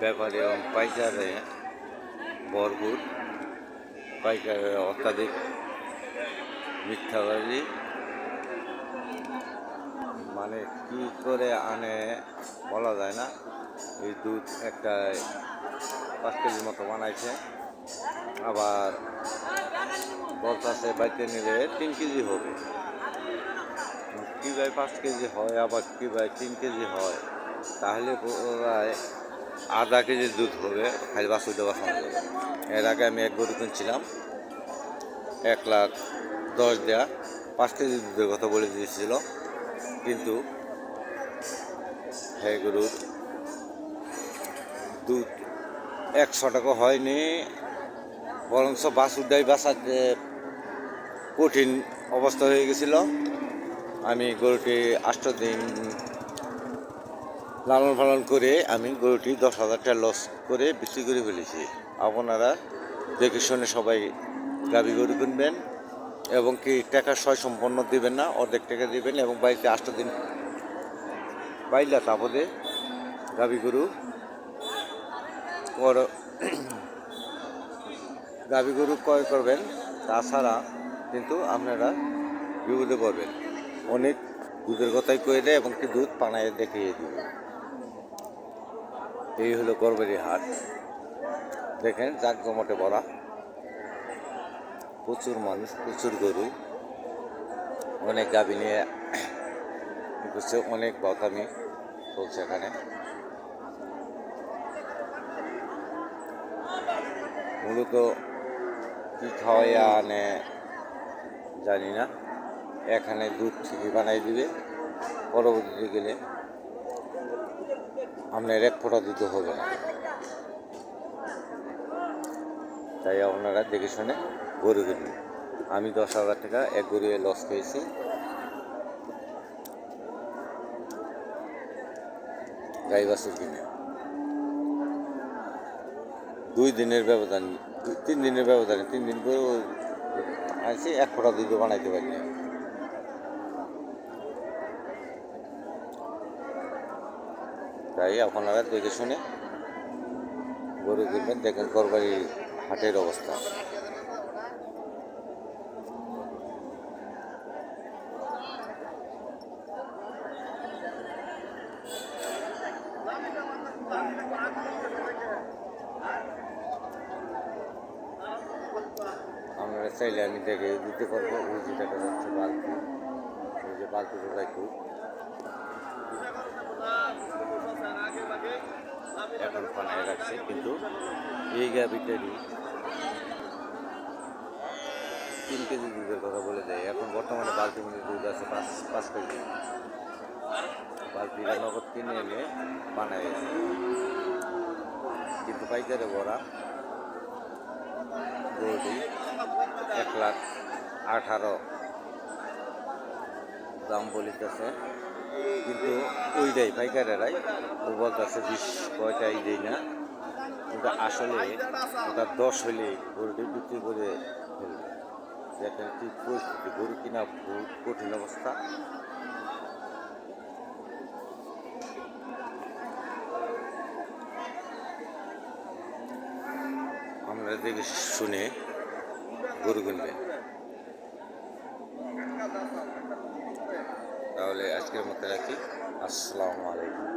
ব্যাপারে এবং পাইকারে বরগুট পাইকারে অত্যাধিক মিথ্যাবাদী মানে কি করে আনে বলা যায় না এই দুধ একটা পাঁচ কেজির মতো বানাইছে। আবার বলতাছে বাড়িতে নিলে তিন কেজি হবে। কী ভাই পাঁচ কেজি হয়, আবার কী ভাই তিন কেজি হয়, তাহলে প্রায় আধা কেজি দুধ হবে, খালি বাছুর দেওয়া সম্ভব এর আগে আমি এক গরু কিনছিলাম, এক লাখ দশ দেয়া, পাঁচ কেজি দুধের কথা বলে দিয়েছিল। কিন্তু হ্যাঁ গরুর দুধ একশো টাকা হয়নি বরঞ্চ বাছুর দেয় বাঁচাতে কঠিন অবস্থা হয়ে গেছিল। আমি গরুটি আষ্ট দিন লালন পালন করে আমি গরুটি দশ হাজার টাকা লস করে বিক্রি করে ফেলেছি। আপনারা দেখে শুনে সবাই গাভী গরু কিনবেন এবং কি টাকা সয় সম্পন্ন দিবেন না, অর্ধেক টাকা দেবেন এবং বাড়িতে আষ্ট দিন পাইলা তাপদে গাভী গরু গাভী গরু ক্রয় করবেন, তাছাড়া কিন্তু আপনারা বিপদে পড়বেন। অনেক দুধের কথাই কয়ে দেয় এবং কি দুধ পানায় দেখিয়ে দিবে। এই হলো গরবেরি হাট। দেখেন জাকজমটে ভরা। প্রচুর মানুষ, প্রচুর গরু। অনেক গাভী নিয়ে অনেক বকামি চলছে এখানে। মূলত কি খাওয়াইয়া আনে জানি না। এখানে দুধ থেকে বানাই দিবে। পরবর্তীতে গেলে আপনার এক ফোঁটা দুধ হবে না। তাই আপনারা দেখে শুনে গরু কিনবেন। আমি দশ হাজার টাকা এক গরু লস পেয়েছি। গাই কিনে। দুই দিনের ব্যবধান, তিন দিনের ব্যবধান তিন দিন করে আনছি এক ফোঁটা দুধ বানাইতে পারি না তাই আপনারা দেখে শুনে গরু কিনবেন দেখেন করবারি হাটের অবস্থা আপনারা চাইলে আমি দেখে দিতে পারব, ওই যে দেখা যাচ্ছে বালতি। ওই যে বালতিতে দেখো। এখন পানায় রাখছে, কিন্তু এই গাভিটারই তিন কেজি দুধের কথা বলে দেয়। এখন বর্তমানে বালতি মধ্যে দুধ আছে পাঁচ পাঁচ কেজি। বালতিটা নগদ কিনে এনে বানায় কিন্তু পাইকারে ভরা। গরুটি এক লাখ আঠারো দাম বলিতেছে। কিন্তু ওইটাই পাইকারেরাই, ও বলতেছে বিশ কয়টাই দেই না। কিন্তু আসলে ওটা দশ হলে গরুটি বিক্রি করে ফেলবে। দেখেন কি পরিস্থিতি, গরু কিনা বহুত কঠিন অবস্থা। আমরা থেকে শুনে গরু কিনবেন। তাহলে আজকের মতো রাখি। আসসালামু আলাইকুম।